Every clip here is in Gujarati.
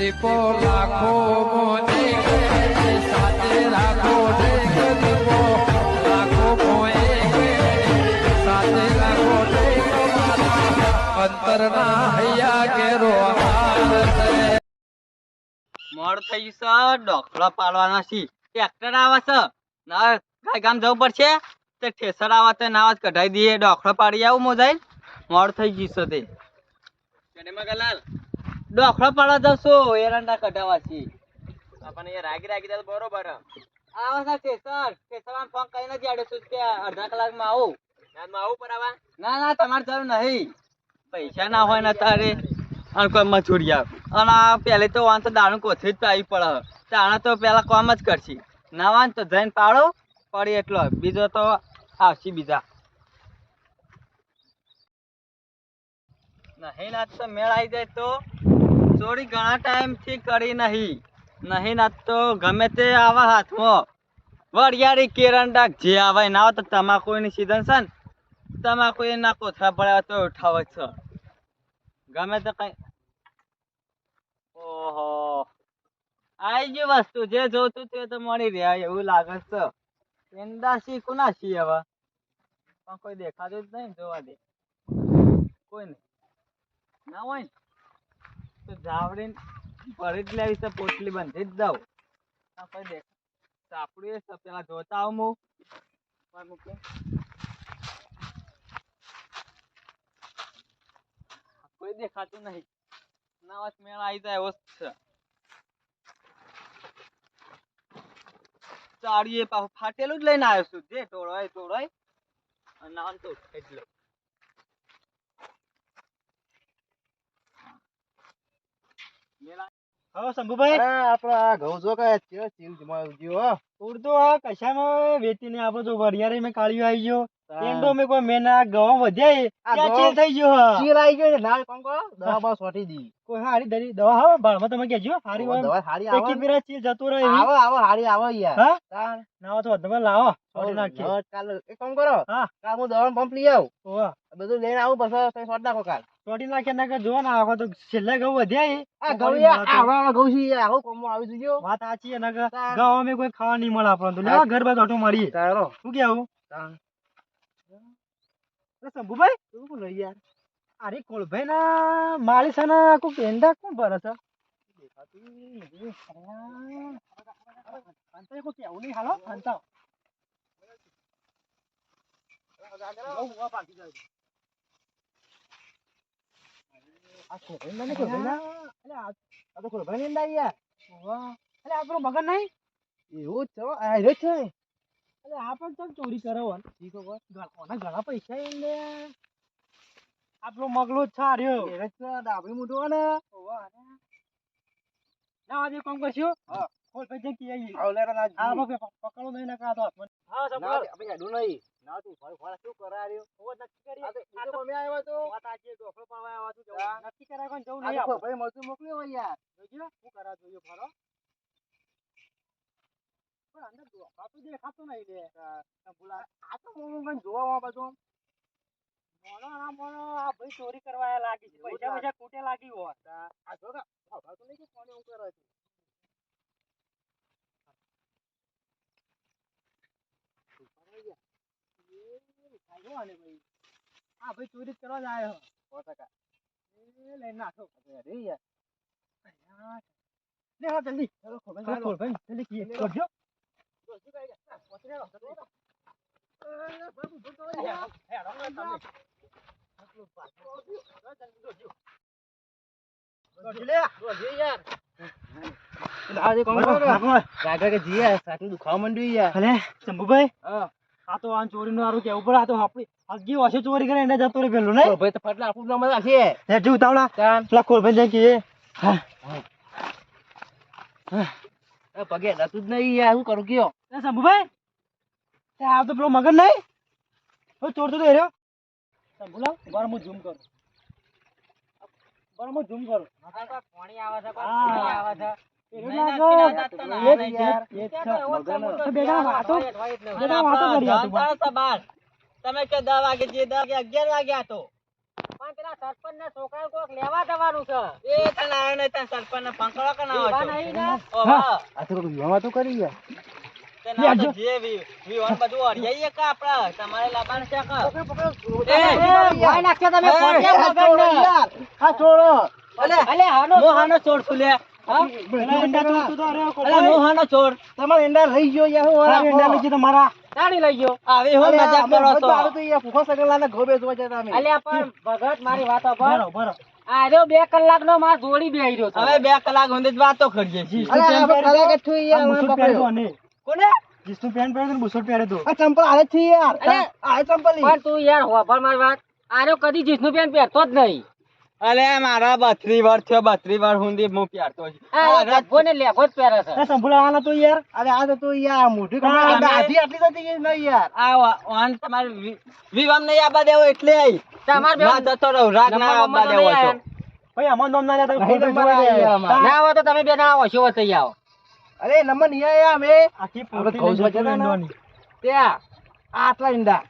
દીપો લાખો મોને સાથે રાખો દીપો લાખો મોએ સાથે રાખો અંતરના હૈયા કેરો મોડ થઈ છે પાડવાના છે. ટ્રેક્ટર આવે છે. ના ગાય ગામ જવું પડશે? તે ઠેસર આવે તે નાવા કઢાઈ દઈએ ડોકલો પાડી આવું મોજાઈ મોડ થઈ ગયું છે તે ડોકલો પાડવા જશો એરંડા કઢાવા છે. આપણને એ રાગી રાગી દે બરોબર. આવે કેસર કેસર ઠેસર ફોન કરીને જ આડે છું કે અડધા કલાકમાં આવું. રાતમાં આવું પર આવા. ના ના તમારે જરૂર નહીં. પૈસા ના હોય ને તારે. અને કોઈ મજૂરી આવે. અને આ પહેલે તો વાંધો તો દારૂ કોથળી જ આવી પડે. તાણે તો પેલા કોમ જ કરશી. ના વાંધ તો જઈને પાડો. પડી એટલો. બીજો તો આવશે બીજા. નહીં ના તો મેળ આવી જાય તો. ચોરી ઘણા ટાઈમથી કરી નહીં. નહીં ના તો ગમે તે આવા હાથમાં. વરિયાળી કેરંડા જે આવે ના આવે તો તમાકુની સીઝન છે ને તમાકુ એના કોથળા પડ્યા તો ઉઠાવે છે. ગમે તે કઈ. ઓહો. આવી જે વસ્તુ જે જોતું તે તો મળી રહ્યા એવું લાગે છે. પેંડા સી કોના સી હવે. પણ કોઈ દેખાતું જ નહીં જોવા દે. કોઈ નહીં. ના હોય ને. જાવડીને ભરી જ લેવી છે, પોટલી બંધી જ દઉં. આ સાપડું પેલા જોતા આવું મૂકે. કોઈ દેખાતું નહીં. નાવા મેળ આવી જાય એવો છે. સાડી પાછું ફાટેલું જ લઈને આવ્યો છું. જે ટોળાય ટોળાય નાવાનું તો એટલે હવે શંભુભાઈ. આપડે આ ઘઉં જો કશામાં વેચીને આપણે તો મેં કાઢ્યો આવી ગયો. એંડો મેં કોઈ મેં ના વધ્યા આ ચેલ થઈ ગયો હા. ચીર ગયો ને ના કોણ દવા બવા સોટી દી. કોઈ હારી દરી દવા હા તમે કહેજો હારી હોય. દવા હારી એકી આવે ચેલ જતો રહે આવો આવો હારી આવો યાર. હા? તાણ. તો તમે લાવો કાલ એક કામ કરો. હા. કાલ હું દવા પંપ લઈ આવું. બધું લઈને આવું પછી સોટ નાખો કાલ. છોડી નાખે ના જો ને આખો તો છેલ્લે ઘઉં વધ્યા આ ઘઉં. આવા ઘઉં છે આવો કોમો આવી જજો. વાત સાચી ને તાણ. ગાવા કોઈ ખાવા નહીં મળે આપણને. તો લેવા ઘર બાજુ ઓટો મારીએ. તારો. શું કે આવું? અરે શંભુભાઈ? શું લઈ યાર? અરે કોળભાઈ ના માળી છે ને આખું પેંડા કોણ ભરે છે? કેવું નહીં. હાલો અંતર ચોરી કરે વન ઠીક હો ઘણા પૈસા એને આપણો મગલો જ છે આ રહ્યો એ જ છે ડાબડી હોય ને ના આજે કામ કરશું? ખોલ પૈસા કી ના. પકડો નહીં નકા તો હા આપણે હેડું નહીં. ના તું શું નક્કી કરી. આ તો આ ઈ તો તો અમે આવ્યા તો. વાત આજે ડોફળો પાવા આવ્યા તું જવું. નક્કી કરાય કોણ? જવું નહીં ભાઈ મજૂર મોકલ્યો હોય યાર. જોજો હું કરા જોઈએ ફરો પણ અંદર દેખાતું દેખાતું નહીં લે. ભૂલા. આ તો હું કઈ જોવા બાજુ મોનો આ મોનો આ ભાઈ ચોરી કરવા લાગી છે. પૈસા પૈસા ખૂટે લાગી હોય. આ જો કે ખબર તો નહીં કે કોને હું કરે છે. ખાયો આને ભાઈ આ ભાઈ ચોરી કરવા જ આવ્યો. સો ટકા. એ લઈને નાખો અરે યાર. લે હા જલ્દી. ચલો ખોલ ખોલ ભાઈ જલ્દી કીએ. કરજો યાર. હા. આ તો આ ચોરીનું આરું કેવું પડે. આ તો આપડી હગી વાસે ચોરી કરે એને જતો રે પેલું નહીં? ભાઈ તો ફટલા આપણું નામ હશે. જો ઉતાવળા. પેલા કોલભાઈ જાય કે એ પગે નતું જ નહીં યાર. શું કરું કયો? એ શંભુભાઈ તે આ તો પેલો મગન નહીં? હવે ચોર તો રહ્યો શંભુલાલ બરાબર હું ઝૂમ કરું. બરાબર હું ઝૂમ કરું. પાણી આવે છે હા. પાણી આવે છે? નહીં નહીં હતા. તમે કે દસ વાગે જે દસ વાગે અગિયાર વાગ્યા તો પણ પેલા સરપંચ ના છોકરા કોક લેવા જવાનું છે. એ તને આવ્યો ને તને સરપંચ ને પંકડો કે ના એવા હોય નહીં ને? ઓ વાહ. આ તો વિવાહ કરી ગયા? જે વી- બધું અડિયાઈએ કે આપડા? તમારે લાવવાનું છે કે? એ, એ, તમે આ છોડો. અલે, અલે હાનો હાનો છોડશું લે. હા? અલે, હું હાનો છોડ તમારે એંડા લઈ ગયો યાર એંડા લઈ તમારા તાણી લઈ ગયો. આવી હું મજાક કરો છો તો. યાર ફૂફા સગલાના ઘો બેસવા જતા અમે. અલ્યા પણ ભગત મારી વાતો પર આ રહ્યો બે કલાક નો માર જોડી બે રહ્યો છે. હવે બે કલાક સુધી વાતો કરીએ છીએ. અરે આ આપણે કલાક જ છું યાર મને પકડ્યો. કોને? આ ચંપલ હાલે છે યાર. આ ચંપલ. પણ તું યાર હોભળ મારી વાત. આરો કદી જીસુ પેન પહેરતો જ નહીં. અલે મારા બત્રી વાર થયો બત્રી વાર સુધી હું પહેરતો છું. આ ગભો ને લેગો જ પહેરે છે? અરે આ તો તું યાર મોઢું આધી આટલી થતી ગઈ નહીં યાર. આ વાન તમારે વિવામ નહીં આબા દેવો એટલે આઈ. તમારે ના જતો રહો રાગ ના આબા દેવો નહીં તો આયા. ને? નંબર આમાં. ના હોય તો તમે બે જણા ઓછો વચાઈ આવો અરે નંબર નહીં આયા અમે. આખી જોવા ત્યાં. આટલા ઈંડા.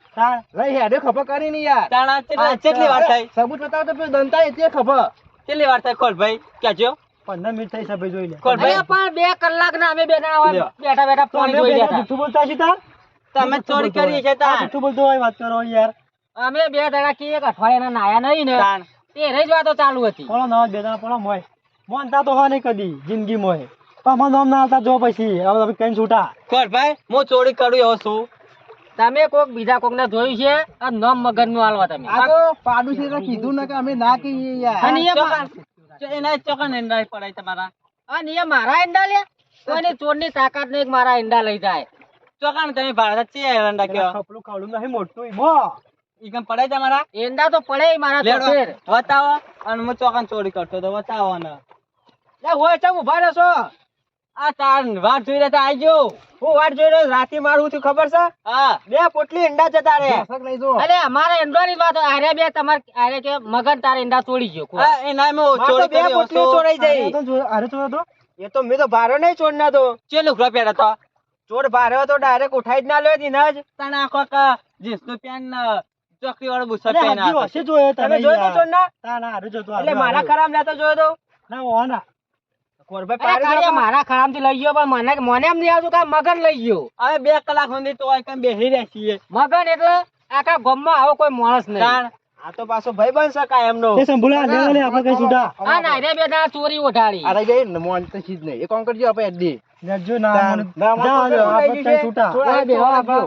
લઈ હેડે ખબર કરી ની યાર. તાણા કેટલા- કેટલી વાર થાય? સબૂત બતાવો તો પેલું દંતા એ તે ખબર કેટલી વાર થાય? ખોલ ભાઈ કેજો ખોલ અરે ભાઈ પણ બે કલાક ના અમે બે જણા હોય. બેઠા બેઠા પાણી જોઈ લેતા તમે ચોરી કરી છે તાણ અમે બે જણા કે એક અઠવાડિયાના નાયા નહીં ને. તે જ વાતો ચાલુ હતી. ખોલ ભાઈ હું ચોરી કરું એવો છું. તમે કોક બીજા કોક ને જોયું છે? આ નમ મગજનું હાલવા તમે. આ તો પાડોશી કીધું ને કે અમે ના કહીએ યાર. અને એ એના ચોકન એંડા પડાય તમારા. અને એ મારા ઈંડા લે? અને ચોરની તાકાત ને મારા ઈંડા લઈ જાય. ચોકન તમે ભારત છે એરંડા કયો? ઈ કેમ પડાય તમારા? ઈંડા તો પડે મારા ચોફેર. બતાવો. અને હું ચોકન ચોરી કરતો તો બતાવો ને. હોય ચમ ઊભા રહેશો. આ તાર વાત જોઈ રહ્યા આઈ હું વાટ જોઈ રહ્યો રાતે મારું થયું ખબર છે? હા. બે પોટલી ઈંડા જતા રે અરે અમારા ઈંડોની જ વાત હોય. બે તમાર આરે કે મગન તારે ઈંડા તોડી ગયો કોઈ. હા, એના ચોરી બે પોટલી ચોરાઈ જાય. એ તો મેં તો ભારો નહીં ચોર ના તો. ચેલું રૂપિયા હતો? ચોર ભારો તો ડાયરેક્ટ ઉઠાઈ જ ના લ્યો દીના જ. તને આખો કા જીન્સનું પેન્ટ ચોકડી વાળું. તમે જોયો તો ચોર ના એટલે મારા ખરાબ લેતો જોયો તો. કોરભાઈ પાડી મારા ખરામથી લઈ ગયો પણ મને મને એમ નહીં આવતું કે મગન લઈ ગયો. હવે બે કલાક સુધી તો અહીં બેસી રહ્યા છીએ. મગન એટલે આખા ગામમાં આવો કોઈ માણસ નહીં. આ તો પાછો ભાઈ બન શકાય એમનો. આ ના રે બે ચોરી ઉઠાડી. અરે ગઈ મોન તો ચીજ નહીં. એ કોણ કરજો આપણે એડી ના ઓય બેહો આપો.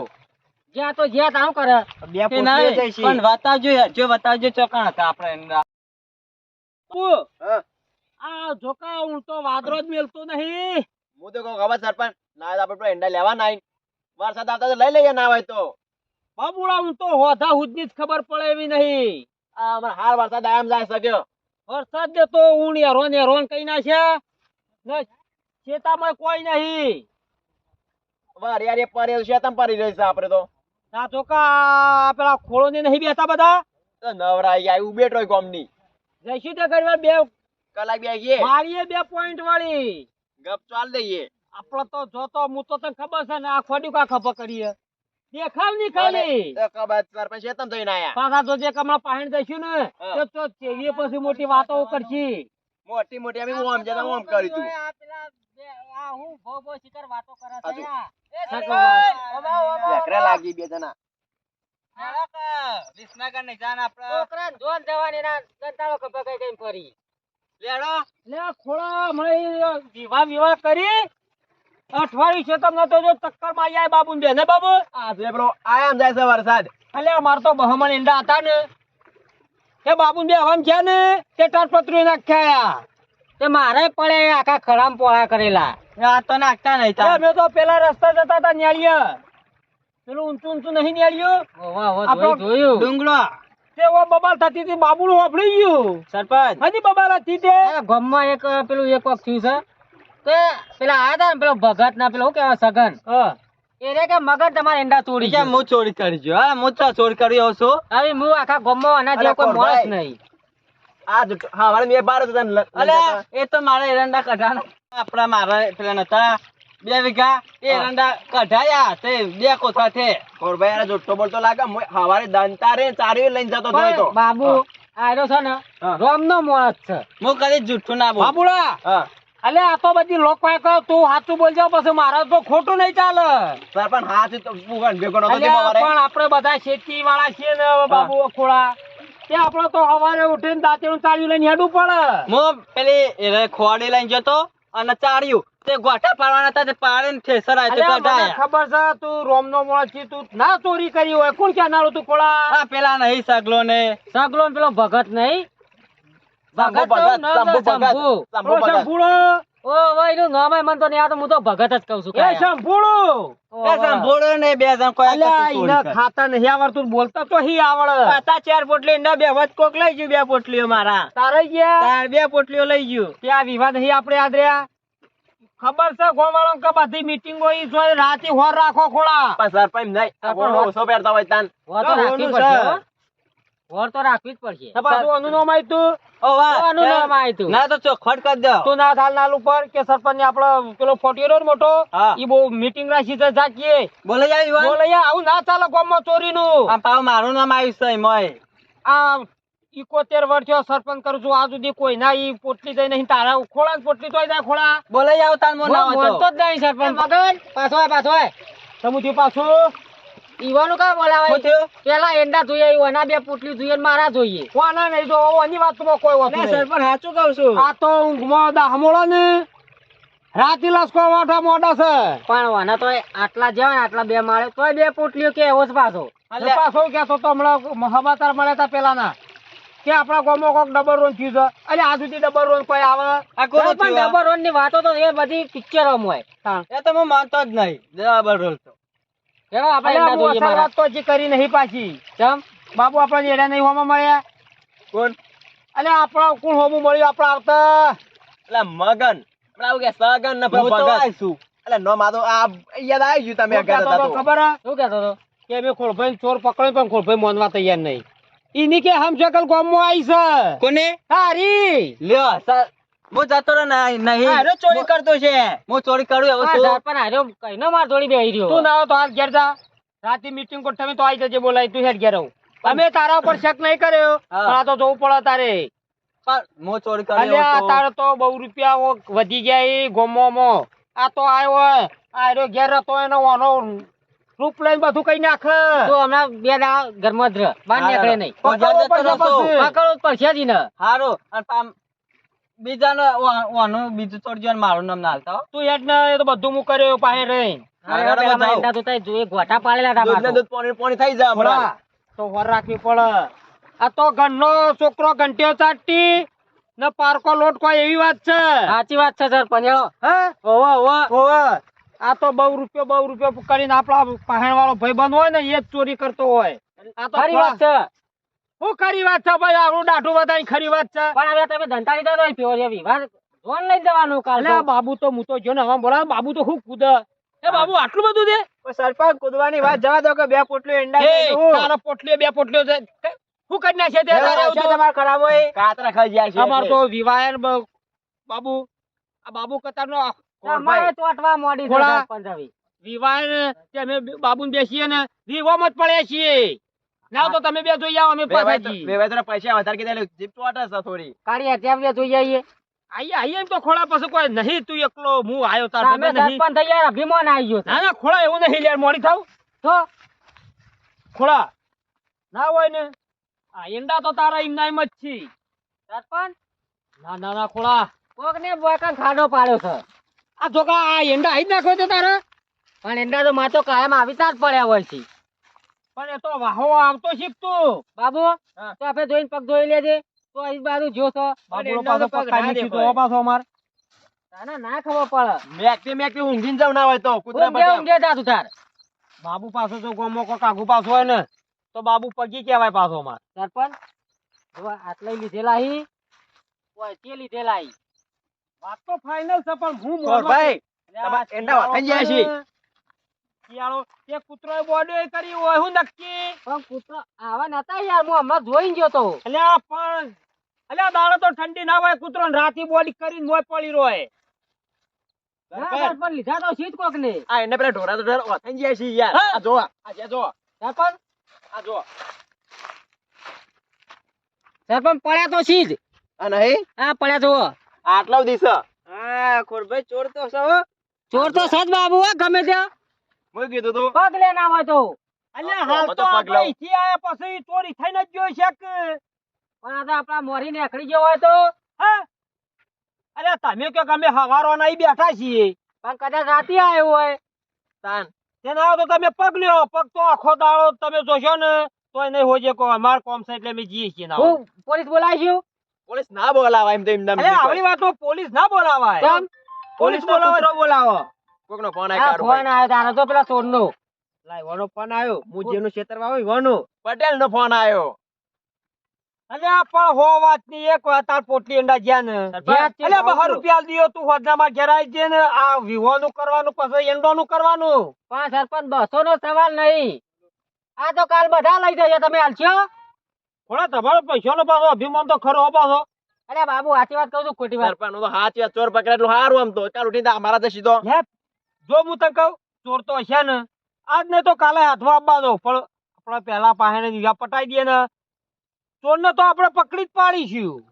જ્યાં તો જ્યાં તાવ કરે. બે જાય છે. પણ બતાવજો જો બતાવજો ચોકણ હતા આપણે. એના. આ જોકા હું તો વાદરો જ મેલતો નહીં. હું તો કહું ખબર સરપંચ? ના તો આપણે લેવા ના વરસાદ આવતા તો લઈ લઈએ ના હોય તો. બાબુડા હું તો હોધા હુજની જ ખબર પડે એવી નહીં. આ અમારે હાલ વરસાદ આમ જાય શક્યો વરસાદ તો હું કઈ નાખ્યા ને ખેતામાં કોઈ નહીં. વાર યાર એ પરેલ છે તમ પરી રહી છે આપણે તો. ના જોકા પેલા ખોળો ને નહીં બેતા બધા? તો નવરાઈ આવી ઉબેટ હોય ગોમની જઈશું તે ઘરમાં બે કલાક બે મારીએ બે પોઈન્ટ વાળી. ગપ ચાલ દઈએ. આપણે તો જોતો હું તો તને ખબર છે ને આ ખોડી કા ખબર કરીએ? દેખાવની ખાલી. કબાત સરપંચ છે તમ થઈને આયા. પાછા તો જે કમળા પાહણ જઈશું ને તો તો ચેવીએ પછી મોટી વાતો કરશી. મોટી મોટી અમે ઓમ જતા ઓમ કરી તું. લાગી બે જણા. હેલો કા, ખબર કઈ કઈ આપણે. લેડો. લે ખોળા મળી વિવાહ વિવાહ કરી. અઠવાડિયું છે તમને તો જો ટક્કર મારી આય બાબુ ને ને બાબુ. આ પેલો આયામ જાય છે વરસાદ. એટલે અમાર તો બહમણ ઈંડા હતા ને. એ બાબુ બે હવામ છે ને તે ટરપત્રી નાખ્યા તે મારે પડે આખા ખરામ પોળા કરેલા. આ તો નાખતા નહીં તે. અમે તો પેલા રસ્તા જતા હતા ન્યાળીએ પેલું ઊંચું ઊંચું નહીં ન્યાળ્યું જોયું. ડુંગળો. તે બબાલ થતી હતી બાબુડું વાપરી ગયું. સરપંચ. હજી બબાલ હતી તે? ગામમાં એક પેલું એક વખત થયું છે. તે પેલા આયા હતા ને પેલો ભગત ના પેલો શું કહેવાય સગન? એને કે મગન તમારે એંડા ચોરી કેમ હું ચોરી કરી ગયો. હા હું તો ચોરી કરી આવ્યો છું. હવે હું આખા ગામમાં આના જેવો કોઈ માણસ. નહીં. આ જ- હા મારે મેં બાર હતા એ તો મારે એરંડા કઢાના. આપડા મારા પેલા નતા. બે વીઘા? એ રંડા કઢાયા તે બે કોથા છે ખોરભાઈ આ જોટો બોલતો લાગે હવારે દંતા રે ચારી લઈને જતો થયો તો. બાબુ આયરો છે ને હા. રોમનો માણસ છે. હું કદી જુઠ્ઠું ના બોલ. બાબુડા! અલે આ તો બધી લોક કહો તું સાચું બોલજો પછી મારા તો ખોટું નહીં ચાલે. પણ હાથ તો ભૂગણ ભેગો નતો. પણ આપણે બધા શેતી વાળા છીએ ને બાબુ ખોળા તે આપણો તો સવારે ઉઠીને દાંતેડું ચાલ્યું લઈને હેડું પડે. હું પેલી ખોડી લઈને જતો અને ચાળ્યું તે ગોઠા પાડવાના હતા તે પાડીને ઠેસર અલ્યા, તે કઢાયા. ખબર છે તું રોમનો માણસ છી તું ના ચોરી કરી હોય. કોણ કહેનારું તું કોળા? આ પેલા નહીં સગલો ને. સગલો ને પેલો ભગત નહીં? ભગત તો ભગત, ભગત. શંભુડો. ઓ ભાઈ નું નામ મન તો નહીં હું તો ભગત જ કહું છું એ શંભુડો. એ સંભોળો ને બે જણ કોઈ. ખાતા નહીં આવડતું બોલતા તો હી આવડે. ચાર પોટલી ને બે વચ કોક લઈ ગયું બે પોટલીઓ મારા. તારે ગયા? તાર બે પોટલીઓ લઈ ગયું. ત્યાં વિવાદ નહીં આપણે યાદ રહ્યા? ખબર છે? ગોમાળો કે બધી મીટિંગો ઈ જો રાતે હોર રાખો ખોળા. પણ સરપંચ નહીં. સરપંચ ઓછો પહેરતા હોય તાન. હોર તો રાખવી પડશે હોર તો રાખવી જ પડશે. તો પાછું આનું નામ તું? ઓ વાહ. તો આનું માય તું. ના તો ચોખવટ કર દો. તું ના થાલ નાલ ઉપર કે સરપંચ ને આપણો પેલો ફોટીઓ રહ્યો મોટો. ઈ બહુ મીટિંગ રાખી છે જાકીએ બોલે જાય બોલે આવું ના ચાલે ગામમાં ચોરીનું. આ પાવ મારું નામ આવ્યું છે મય આ ઇકોતેર વર્ષ સરપંચ કરું છું. આ સુધી કોઈ ના ઈ પોટલી દઈ નહીં તારા ખોળા પોટલી તો જાય ખોળા બોલે આવ તાર મોં ના હોય મોનતો તો. જ નહીં સરપંચ. મગન. પાછો આય, પાછો આય. સમુદ્રી પાછું? ઈવાનું કા બોલાવાય? પેલા એંડા જોઈએ એના બે પોટલી જોઈએ મારા જોઈએ કોના નહીં તો ઓની વાત તો કોઈ વાત નહીં. સરપંચ સાચું કહું છું. આ તો ઊંઘમાં દાહમોળો ને. રાતી લસકો મોટા મોટા છે. પણ વાના તો આટલા જેવા ને આટલા બે માળે તોય બે પોટલીઓ કે એવો જ પાછો પાછો કે તો હમણાં સમાચાર મળ્યા હતા પેલાના. કે આપણા ગામમાં કોક ડબલ રોન થયું છે. અરે આ સુધી ડબલ રોન કોઈ આવે? પણ ડબલ રોનની વાતો તો એ બધી પિક્ચરો હોય. એ તો હું માનતો જ નહીં. ડબલ રોલ તો. આપણે હજી કરી નહીં પાછી. ચમ બાબુ આપણે એડા નહીં હોમાં મળ્યા. કોણ? અલે આપણા કોણ હોમું મળ્યું? આપણે આવતા. એટલે મગન. આવું કે સગન ને છું. એટલે નો માતો આ યાદ આવી ગયું તમે ખબર? શું કહેતો હતો કે મેં ખોળભાઈ ચોર પકડ્યો પણ ખોળભાઈ માનવા તૈયાર નહીં. ઈની કે હમશકલ ગામમાં આવી છે. કોને? તારી. લ્યો સર હું જતો રહ્યો નહીં. હારે ચોરી કરતો છે. હું ચોરી કરું એવું છું પણ હાર્યો કઈનો માર થોડી બેહી રહ્યો. તું ના હોય તો હાલ ઘેર જા. રાતે મીટિંગ ગોઠવી તો આઈ જજે બોલાય તું હેડ ઘેર આવું. અમે તારા ઉપર શક નહીં કર્યો. પણ આ તો જોવું પડે તારે. પણ હું ચોરી કરું અલ્યા. તારે તો બહુ રૂપિયા વધી ગયા ઈ ગોમોમાં. આ તો આવ્યો આરો ઘેર હતો એનો વાનો રૂપ લઈને બધું કઈ નાખે? તો હમણાં બે દા ઘરમાં જ રહ. બહાર નીકળે નહીં. રહું છું. પકડવો જ પડશે જ ને હારું. અને પામ બીજાનો ઓનું બીજું અને મારું નામ ના હાલતા તું હેડ ને એ તો બધું હું કર્યો પાસે રહી. હા, હેડો, હું જાઉં. ગોટા પાડેલા દૂધ પાણી પાણી થઈ જાય તો વર રાખવી પડે. આ તો ઘરનો છોકરો ઘંટીઓ ચાટતી ને પારકો લોટ કોઈ એવી વાત છે? સાચી વાત છે સર. પંજાળો હા? ઓવો ઓવો ઓવો આ તો બહુ રૂપિયો બહુ રૂપિયો કરીને આપણા પહેણ વાળો ભાઈબંધ હોય ને એ જ ચોરી કરતો હોય. આ તો ખરી વાત છે. શું ખરી વાત છે ભાઈ? આપણું દાઢું બતાવી ખરી વાત છે. પણ હવે તમે ધંધા લીધા તો પ્યોર એવી વાત લઈ જવાનું કાલ બાબુ તો હું તો જો ને હવે બોલા બાબુ તો શું કૂદ? એ બાબુ આટલું બધું દે સરપંચ કૂદવાની વાત જવા દો કે બે પોટલી એંડા તારા પોટલીઓ બે પોટલીઓ શું કરી નાખે તે છે તમારે ખરાબ હોય. કાતરા ખાઈ જાય છે અમાર તો વિવાહ બાબુ આ બાબુ કતારનો અમારે ચોટવા મોડી વિવાહ અમે બાબુ બેસીએ ને વિવાહમાં જ પડ્યા છીએ. ના તો તમે બે જોઈ આવો અમે પાછા તો- જઈએ પૈસા વધારે કીધા જીપ તો અટે થોડી. કાઢી અત્યારે બે જોઈ આવીએ. આઈએ આઈએ એમ તો ખોળા પાસે કોઈ નહીં તું એકલો હું આયો તાર નહીં. થઈ ગયા અભિમાન આવી ગયો ના ના ખોળા એવું નહીં યાર મોડી થાવ. તો? ખોળા ના હોય ને આ ઈંડા તો તારા ઈંડા એમ જ છે. સરપંચ? ના ના ના ખોળા. કોક ને બોયકન ખાડો પાડ્યો છે. આ જોકા આ એંડા આઈ જ નાખ્યો છે તારા? પણ એંડા તો માં તો કાયમ આવી જ પડ્યા હોય છે. પણ એ તો વાહો આવતો શીખતું બાબુ તો આપણે જોઈને પગ ધોઈ લેજે. તો અહીં બાજુ જો છો. બાબુનો પાછો પગ કાઢી સીધો પાછો અમાર. ના ના ખબર પડે. મેકતે મેકતે ઊંઘીને જાવ ના હોય તો કૂતરા બટા ઊંઘે જા તું તાર. બાબુ પાસે જો ગોમો કો કાગુ પાછો હોય ને તો બાબુ પગી કહેવાય પાછો અમાર. સરપંચ જો આટલે લીધેલા હી ઓય તે લીધેલા હી. વાત તો ફાઈનલ છે પણ હું ઓર ભાઈ તમારા એંડા વખાઈ ગયા છે. શિયાળો કે કૂતરો બોડી કરી હોય હું નક્કી? પણ કૂતરો આવા નતા યાર હું હમણાં જોઈ ગયો તો. અલ્યા પણ અલ્યા દાડો તો ઠંડી ના હોય કૂતરો રાતી બોડી કરીને મોય પડી રોય. સરપંચ, પણ લીધા તો સીધ કોક ને આ એને પેલા ઢોરા તો ઢોરા ગયા છે યાર. આ જો આ જે જો સરપંચ? આ જો સરપંચ પડ્યા તો જ. આ નહીં? હા પડ્યા તો આટલા દિશ હા ખોરભાઈ ચોર તો છો ચોર તો છો બાબુ આ ગમે તે. મેં કીધું તો? પગ લે ના હોય તો અલ્યા હાલ તો તો આપણે લઉં. આયા પછી ચોરી થઈને જ ગયો છે કે? પણ આ તો આપણા મોરી નીકળી ગયો હોય તો હા. અરે તમે કે અમે હવારો નહીં બેઠા છીએ. પણ કદાચ રાતે આવ્યો હોય. તાન. તેના તો તમે પગ લ્યો. પગ તો આખો દાડો તમે જોશો ને તોય નહીં હોજે કો અમાર કોમ છે એટલે અમે જઈએ છીએ ના પોલીસ બોલાવીશું? પોલીસ ના બોલાવા એમ તો એમ અરે આવડી વાતમાં પોલીસ ના બોલાવાય. કેમ? પોલીસ બોલાવો. બોલાવો કોક નો ફોન આવ્યો ફોન આવ્યો તારો તો પેલા ચોર નો લાય વાનો ફોન આવ્યો હું જેનું ક્ષેત્રમાં હોય વાનો. પટેલ નો ફોન આવ્યો અલે આ પણ હો વાતની એક વાત તાર પોટલી અંડા જ્યાં અલે બહાર રૂપિયા દિયો તું હોદના માં ઘેરાઈ જે ને આ વિહોનું કરવાનું પછી એંડોનું કરવાનું. પણ બસો નો સવાલ નહીં. આ તો કાલ બધા લઈ જજો તમે હાલશો? થોડા તમારો પૈસા નો પાછો અભિમાન તો ખરો પાછો. અરે બાબુ સાચી વાત કહું છું ખોટી વાત. પણ નું તો હાથ વાત ચોર પકડે એટલું સારું આમ તો. ચાલ ઉઠી અમારા તો. સીધો જો હું તને કહું ચોર તો હશે ને. આજ ને તો કાલે હાથમાં આપવાનો પણ આપણે પેલા પાસે વિવાહ પટાઈ દઈએ ને. ચોર ને તો આપણે પકડી જ પાડીશું.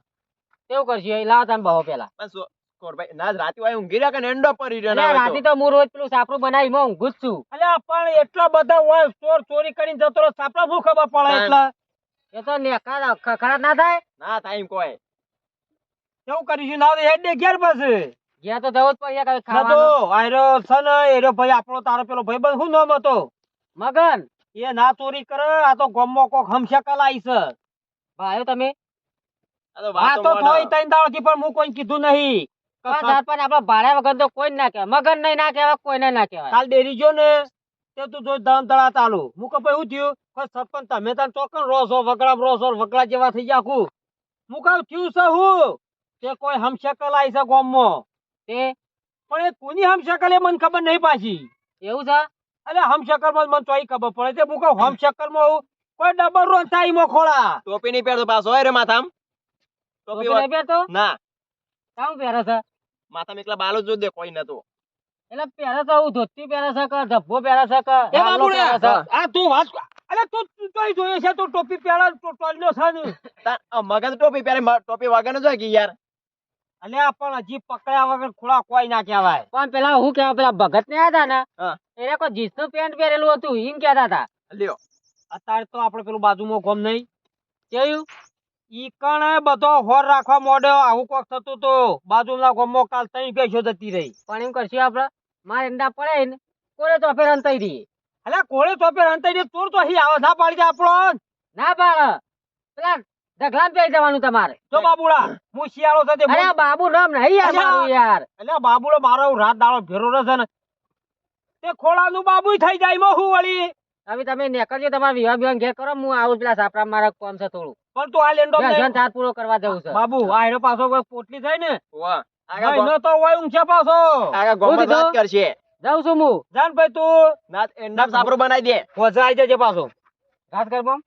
કેવું કરશું? લાવો તમે બહો પેલા સો- ના રાતે વાય ઊંઘી રહ્યા કે ને એંડો પડી રહ્યો? ના અરે તો. તો હું રોજ પેલું બનાવી માં ઊંઘું છું. અલ્યા પણ એટલા બધા હોય ચોર ચોરી કરીને જતો સાપડા શું ખબર પડે તાન. એટલે? એ તો નેકા ખખડાટ ના થાય? ના થાય એમ કોઈ. કેવું કરીશું? ના તો હેડ ઘેર પાસે જ્યાં તો જવું જ પડે કઈ તો આયરો છે ને એરો ભાઈ આપણો તારો પેલો ભાઈ શું નામ હતો? મગન. એ ના ચોરી કરે આ તો ગમો કોક હમશકલ આઈ છે. ભાઈ તમે? આ તો થોઈ ત્રણ દાડાથી પણ હું કોઈ કીધું નહીં. પણ આપડે ભાડા વગર તો કોઈ ના કહેવાય. મગન નહીં ના કહેવાય કોઈને ના કહેવાય. કાલ ડેરી જો ને તે તું જો દામ તળા ચાલુ હું કહું ભાઈ શું થયું? કોઈ સરપંચ તમે તાર ચોકન રો છો વગડા રો છો વગડા જેવા થઈ ગયા હું કહું થયું છે હું. તે કોઈ હમશકલ આવી છે ગોમમાં. તે પણ એ કોની હમશકલ એ મને ખબર નહીં પાછી. એવું છે? અરે હમશકલમાં મને ચોઈ ખબર પડે તે હું કહું હમશકલમાં હું કોઈ ડબલ રો થાયમાં ખોળા. ટોપી નહીં પહેરતો પાછો હોય રે માથામ? ટોપી ટોપી નહીં પહેરતો? ના. કામ પહેરે છે? માથામાં એકલા બાલો જ દે કોઈ નતો. એટલે પહેરે છે હું ધોતી પહેરે છે કે ધબ્બો પહેરે છે કે એ બાબુડે, આ તું વાત અરે તું તું તોય જોઈએ છે તું ટોપી પહેરા તો ટોલ્યો છે ને. મગજ ટોપી પહેરે ટોપી વાગે જ કે યાર. અલ્યા પણ હજી પકડ્યા વગર ખોળા કોઈ ના કહેવાય. પણ પેલા હું કેવા પેલા ભગત ને હતા ને એને કોઈ જીન્સનું પેન્ટ પહેરેલું હતું એમ કેતા હતા. લ્યો અત્યારે તો આપણે પેલું બાજુમાં ગોમ નહીં. કેવું ઈ કણે બધો હોર રાખવા મોડ્યો આવું કોક થતું તો બાજુના ગોમો કાલ તઈ ભેંસો જતી રહી. પણ એમ કરશું આપડે મારે અંડા પડે ને કોળે તો ફેર અંતાઈ દઈએ. અલે કોળે તો ફેર અંતાઈ દે તું તો અહીં આવે ના પાડી દે આપણો ના પાડ. પેલા ઢગલા પે જવાનું તમારે. જો બાબુડા હું શિયાળો સાથે અરે બાબુ નામ નહીં યાર મારું યાર. એટલે બાબુડો મારો રાત દાડો ભેરો રહે ને તે ખોળાનું બાબુ થઈ જાય મો હું વળી? હવે તમે નેકળજો તમારા વિવાહ વિવાહ ઘેર કરો હું આવું પેલા સાપરા મારા કોમ છે થોડું. પણ તું આ લેન્ડો જન થાત પૂરો કરવા જવું છે. બાબુ આ એનો પાછો કોઈ પોટલી થઈ ને. વાહ. મહિનો તો હોય ઊંચે પાછો. આગા ગોમાં વાત કરશે. જાઉં છું હું. જાન ભાઈ તું ના એંડા સાપરું બનાવી દે. હોજા આવી જજે પાછો. ઘાસ કર બમ.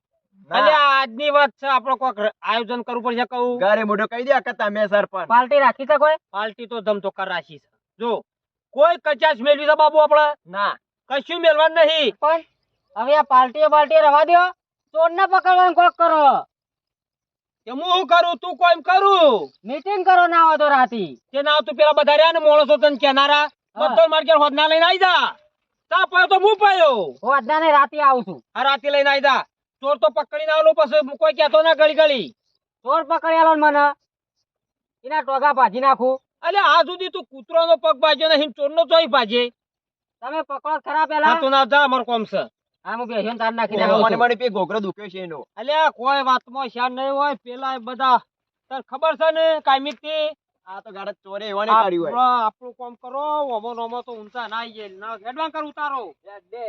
આજની વાત છે આપણે કોક આયોજન કરવું પડશે કહું. ઘરે મોઢું કહી દે કે તમે સરપંચ પાર્ટી રાખી છે કોઈ? પાર્ટી તો ધમતો કર રાખી છે. જો કોઈ કચાશ મેળવી છે બાબુ આપણે? ના. કશું મેળવાનું નહીં. પણ હવે આ પાર્ટી પાર્ટીએ રવા દો ચોર ને પકડવાનું કોક કરો. કે હું કરું? તું કોઈ કરું? મીટિંગ કરો ના હોય તો રાતી. તે ના તું પેલા બધા રહ્યા ને માણસો તને કેનારા બધો મારે ઘેર હોદના લઈને આવી જા. તા પાયો તો હું પાયો? હોદના ને રાતે આવું છું. આ રાતે લઈને આવી જા. ચોર તો પકડીને આવેલો પછી કોઈ કહેતો ના ગળી ગળી. ચોર પકડી આલો ને મને. એના ટોગા ભાજી નાખું. અલે આ સુધી તું કૂતરો નો પગ ભાજ્યો નહીં ચોરનો ચોય ભાજે. તમે પકડો ખરા હા પેલા. તું ના જા અમારું કોમ છે. હા હું બેસીને તાર નાખી મને મને પે ઘોઘરો દુખ્યો છે એનો. અલ્યા કોઈ વાતમાં શાન નહીં હોય પેલા એ બધા. તને ખબર છે ને કાયમી થી આ તો ગાડે ચોરે એવાને કાઢ્યું હોય. આપણું આપણું કામ કરો ઓમો નોમો તો ઊંચા ના આવીએ ના એડવાન્સ કર ઉતારો. દે.